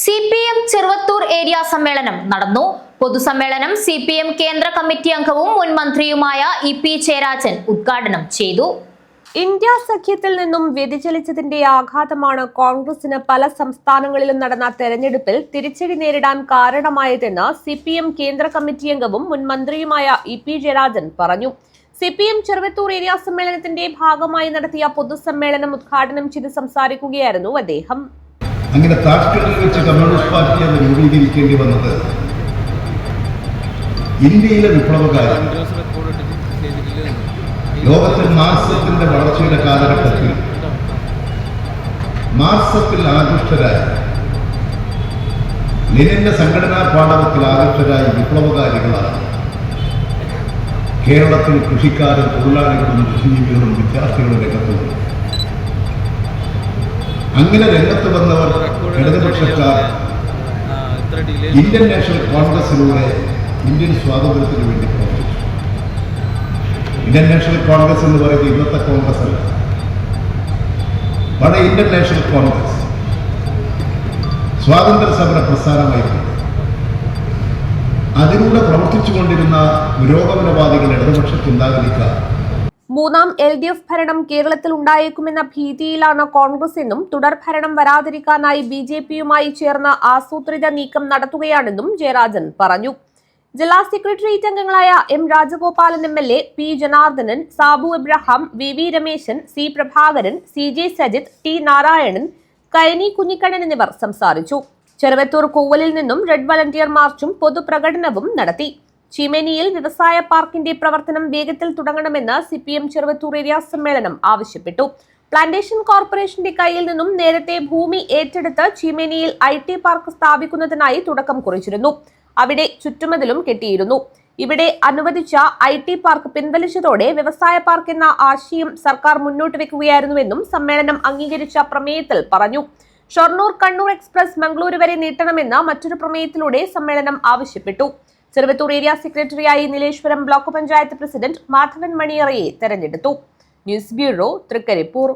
C P M Cheruvathur area സമ്മേളനം നടന്നു. പൊതുസമ്മേളനം സി പി എം കേന്ദ്ര കമ്മിറ്റി അംഗവും മുൻ മന്ത്രിയുമായ ഇ പി ജയരാജൻ ഉദ്ഘാടനം ചെയ്തു. ഇന്ത്യ സഖ്യത്തിൽ നിന്നും വ്യതിചലിച്ചതിന്റെ ആഘാതമാണ് കോൺഗ്രസിന് പല സംസ്ഥാനങ്ങളിലും നടന്ന തെരഞ്ഞെടുപ്പിൽ തിരിച്ചടി നേരിടാൻ കാരണമായതെന്ന് സി പി എം കേന്ദ്ര കമ്മിറ്റി അംഗവും മുൻ മന്ത്രിയുമായ ഇ പി ജയരാജൻ പറഞ്ഞു. C P M Cheruvathur area സമ്മേളനത്തിന്റെ ഭാഗമായി നടത്തിയ പൊതുസമ്മേളനം ഉദ്ഘാടനം ചെയ്ത് സംസാരിക്കുകയായിരുന്നു അദ്ദേഹം. അങ്ങനെ താഷ്കണ്ടിൽ വെച്ച് കമ്മ്യൂണിസ്റ്റ് പാർട്ടി അത് രൂപീകരിക്കേണ്ടി വന്നത് ഇന്ത്യയിലെ വിപ്ലവകാലം. ലോകത്തിൽ മാർസത്തിന്റെ വളർച്ചയുടെ കാലഘട്ടത്തിൽ മാർസത്തിൽ ആകൃഷ്ടരായി ലെനിന്റെ സംഘടനാ പാഠവത്തിൽ ആകൃഷ്ടരായ വിപ്ലവകാരികളാണ്. കേരളത്തിൽ കൃഷിക്കാരും തൊഴിലാളികളും കൃഷിജീവികളും വിദ്യാർത്ഥികളും രംഗത്ത് അങ്ങനെ രംഗത്ത് വന്നവർ ഇടതുപക്ഷക്കാർ ഇന്ത്യൻ നാഷണൽ കോൺഗ്രസിലൂടെ ഇന്ത്യൻ സ്വാതന്ത്ര്യത്തിന് വേണ്ടി പ്രവർത്തിച്ചു. ഇന്ത്യൻ നാഷണൽ കോൺഗ്രസ് എന്ന് പറയുന്നത് ഇന്നത്തെ കോൺഗ്രസ് അല്ല. പഴയ ഇന്ത്യൻ നാഷണൽ കോൺഗ്രസ് സ്വാതന്ത്ര്യ സമര പ്രസ്ഥാനമായിരുന്നു. അതിലൂടെ പ്രവർത്തിച്ചുകൊണ്ടിരുന്ന പുരോഗമനവാദികൾ ഇടതുപക്ഷ ചിന്താഗതിക്കാർ മൂന്നാം എൽ ഡി എഫ് ഭരണം കേരളത്തിൽ ഉണ്ടായേക്കുമെന്ന ഭീതിയിലാണ് കോൺഗ്രസ് എന്നും തുടർ ഭരണം വരാതിരിക്കാനായി ബി ജെ പിയുമായി ചേർന്ന് ആസൂത്രിത നീക്കം നടത്തുകയാണെന്നും ജയരാജൻ പറഞ്ഞു. ജില്ലാ സെക്രട്ടേറിയറ്റ് അംഗങ്ങളായ M Rajagopalan M L A P Janardhanan Sabu Abraham V V Rameshan C Prabhakaran C J Sajith T Narayanan Kayani Kunhikannan എന്നിവർ സംസാരിച്ചു. ചെറുവത്തൂർ കോവലിൽ നിന്നും റെഡ് വളണ്ടിയർ മാർച്ചും പൊതുപ്രകടനവും നടത്തി. ചീമേനിയിൽ വ്യവസായ പാർക്കിന്റെ പ്രവർത്തനം വേഗത്തിൽ തുടങ്ങണമെന്ന് C P M Cheruvathur area സമ്മേളനം ആവശ്യപ്പെട്ടു. പ്ലാന്റേഷൻ കോർപ്പറേഷന്റെ കയ്യിൽ നിന്നും നേരത്തെ ഭൂമി ഏറ്റെടുത്ത് ചീമേനിയിൽ ഐ ടി പാർക്ക് സ്ഥാപിക്കുന്നതിനായി തുടക്കം കുറിച്ചിരുന്നു. അവിടെ ചുറ്റുമതിലും കെട്ടിയിരുന്നു. ഇവിടെ അനുവദിച്ച ഐ ടി പാർക്ക് പിൻവലിച്ചതോടെ വ്യവസായ പാർക്ക് എന്ന ആശയം സർക്കാർ മുന്നോട്ട് വെക്കുകയായിരുന്നുവെന്നും സമ്മേളനം അംഗീകരിച്ച പ്രമേയത്തിൽ പറഞ്ഞു. ഷൊർണൂർ കണ്ണൂർ എക്സ്പ്രസ് മംഗളൂരു വരെ നീട്ടണമെന്ന മറ്റൊരു പ്രമേയത്തിലൂടെ സമ്മേളനം ആവശ്യപ്പെട്ടു. ചെറുവത്തൂർ ഏരിയ സെക്രട്ടറിയായി നീലേശ്വരം ബ്ലോക്ക് പഞ്ചായത്ത് പ്രസിഡന്റ് മാധവൻ മണിയറയെ തെരഞ്ഞെടുത്തു. News bureau Trikaripur.